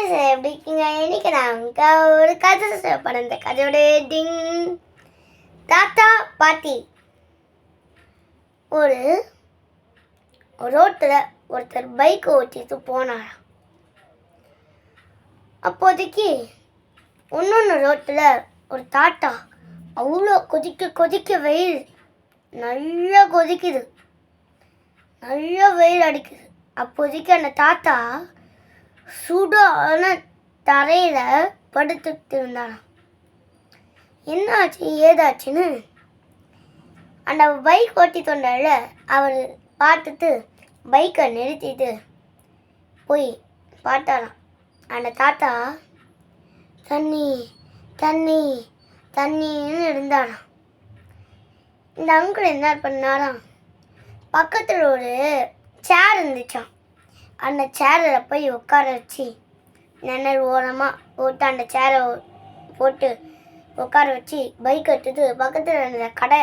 Guys எப்படி இருக்கீங்க? இன்னைக்கு நான் உங்க ஒரு கதை சொல்ல போறேன் இந்த கதையோட டிங் தாத்தா பாட்டி. ஒரு ரோட்டில் ஒருத்தர் பைக் ஓட்டிட்டு போனாராம். அப்போதைக்கு இன்னொன்று ரோட்டில் ஒரு தாத்தா அவ்வளோ கொதிக்க கொதிக்க வெயில். நல்லா கொதிக்குது. நல்லா வெயில் அடிக்குது. அப்போதைக்கு அந்த தாத்தா சூடான தரையில் படுத்துட்டு இருந்தாராம் என்ன ஆச்சு ஏதாச்சுன்னு? அந்த பைக் ஓட்டி தொண்டால அவர் பார்த்துட்டு பைக்கை நிறுத்திட்டு போய் பார்த்தாராம். அந்த தாத்தா தண்ணி தண்ணி தண்ணின்னு இருந்தாராம். இந்த அங்கிள் என்ன பண்ணாராம்? பக்கத்தில் ஒரு சேர் இருந்துச்சாம். அந்த சேரில் போய் உட்கார வச்சு நிழல் ஓரமாக போட்டு அந்த சேரை போட்டு உட்கார வச்சு பைக் எடுத்துட்டு பக்கத்தில் இருந்த கடை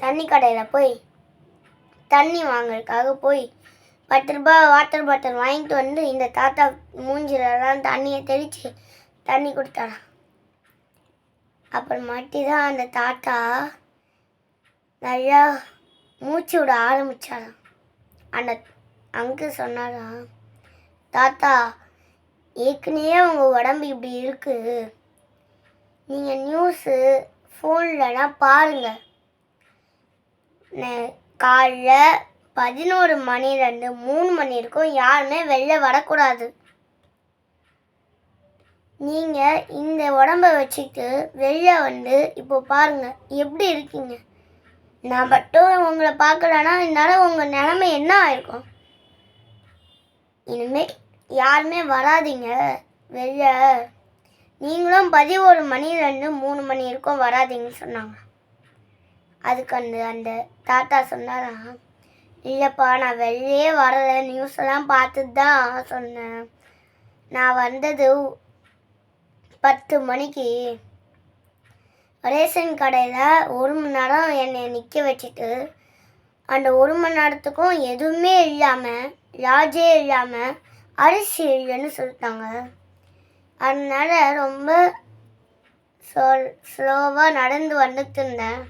தண்ணி கடையில் போய் தண்ணி வாங்குறதுக்காக போய் பத்து ரூபாய் வாட்டர் பாட்டில் வாங்கிட்டு வந்து இந்த தாத்தா மூஞ்சிலலாம் தண்ணியை தெளித்து தண்ணி கொடுத்தாராம். அப்புறமாட்டி தான் அந்த தாத்தா நல்லா மூச்சு விட ஆரம்பித்தாராம் அந்த அங்கிள் சொன்னாராம் தாத்தா ஏற்கனவே உங்கள் உடம்பு இப்படி இருக்கு. நீங்கள் நியூஸு ஃபோன்லனா பாருங்கள் நே- காலைல பதினோரு மணிலேருந்து மூணு மணி வரைக்கும் யாருமே வெளில வரக்கூடாது. நீங்கள் இந்த உடம்ப வச்சுட்டு வெளில வந்து இப்போ பாருங்கள் எப்படி இருக்கீங்க? நான் மட்டும் உங்களை பார்க்கலன்னா என்னால் உங்கள் நிலமை என்ன ஆயிருக்கும்? இனிமேல் யாருமே வராதீங்க. வெளில. நீங்களும் பதினோரு மணிலேருந்து மூணு மணி வரைக்கும் வராதீங்கன்னு சொன்னாங்க. அதுக்கு அந்த அந்த தாத்தா சொன்னாராம் இல்லைப்பா நான் வெளியே வரல. நியூஸ் எல்லாம் பார்த்துட்டு தான் சொன்னேன். நான் வந்தது பத்து மணிக்கு. ரேஷன் கடையில் ஒரு மணி நேரம் என்னை நிற்க வச்சுட்டு அந்த ஒரு மணி நேரத்துக்கும் எதுவுமே இல்லாமல் லாஜே இல்லாமல் அரிசி இல்லைன்னு சொல்லிட்டாங்க. அதனால ரொம்ப சொல் ஸ்லோவாக நடந்து வந்துட்டு இருந்தேன்.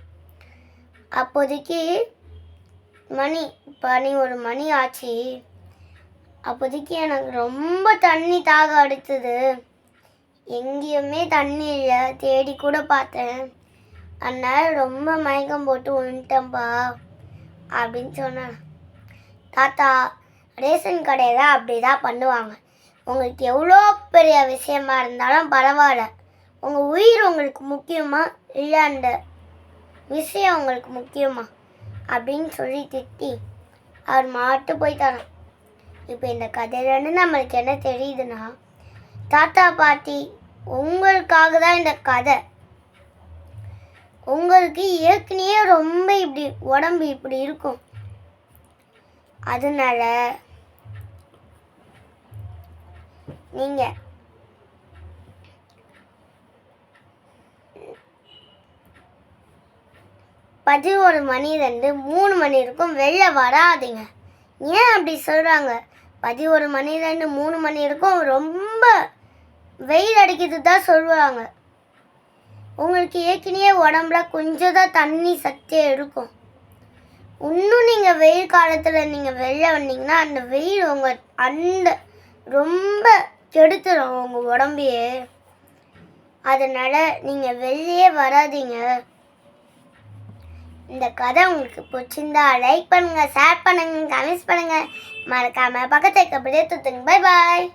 அப்போதைக்கு மணி பனி ஒரு மணி ஆச்சு. அப்போதைக்கு எனக்கு ரொம்ப தண்ணி தாக அடித்தது எங்கேயுமே தண்ணி இல்லை தேடி கூட பார்த்தேன். அதனால் ரொம்ப மயக்கம் போட்டு விழுந்துட்டேன்ப்பா அப்படின்னு சொன்னேன் தாத்தா ரேஷன் கடையில் அப்படி தான் பண்ணுவாங்க. உங்களுக்கு எவ்வளோ பெரிய விஷயமா இருந்தாலும் பரவாயில்ல. உங்கள் உயிர் உங்களுக்கு முக்கியமா? இல்லை அந்த விஷயம் உங்களுக்கு முக்கியமா? அப்படின்னு சொல்லி திட்டி அவர் மாட்டு போயிட்டாராம். இப்போ இந்த கதையிலேருந்து நம்மளுக்கு என்ன தெரியுதுன்னா தாத்தா பாட்டி உங்களுக்காக தான் இந்த கதை. உங்களுக்கு ஏற்கனவே ரொம்ப இப்படி உடம்பு இப்படி இருக்கும். அதனால நீங்க பதினோரு மணிலேருந்து மூணு மணி இருக்கும் வெளில வராதீங்க. ஏன் அப்படி சொல்கிறாங்க பதினோரு மணிலேருந்து மூணு மணி வரைக்கும் ரொம்ப வெயில் அடிக்கிறது தான் சொல்லுவாங்க. உங்களுக்கு ஏற்கனவே உடம்புல கொஞ்சம் தான் தண்ணி சத்தே இருக்கும். இன்னும் நீங்கள் வெயில் காலத்தில் நீங்கள் வெளில வந்தீங்கன்னா அந்த வெயில் உங்கள் அந்த ரொம்ப கெடுத்துடும் உங்கள் உடம்பையே. அதனால் நீங்கள் வெளியே வராதீங்க. இந்த கதை உங்களுக்கு பிடிச்சிருந்தா லைக் பண்ணுங்கள் ஷேர் பண்ணுங்க கமெண்ட்ஸ் பண்ணுங்கள் மறக்காமல் பக்கத்தை இருக்க பிடித்துங்க பை பாய்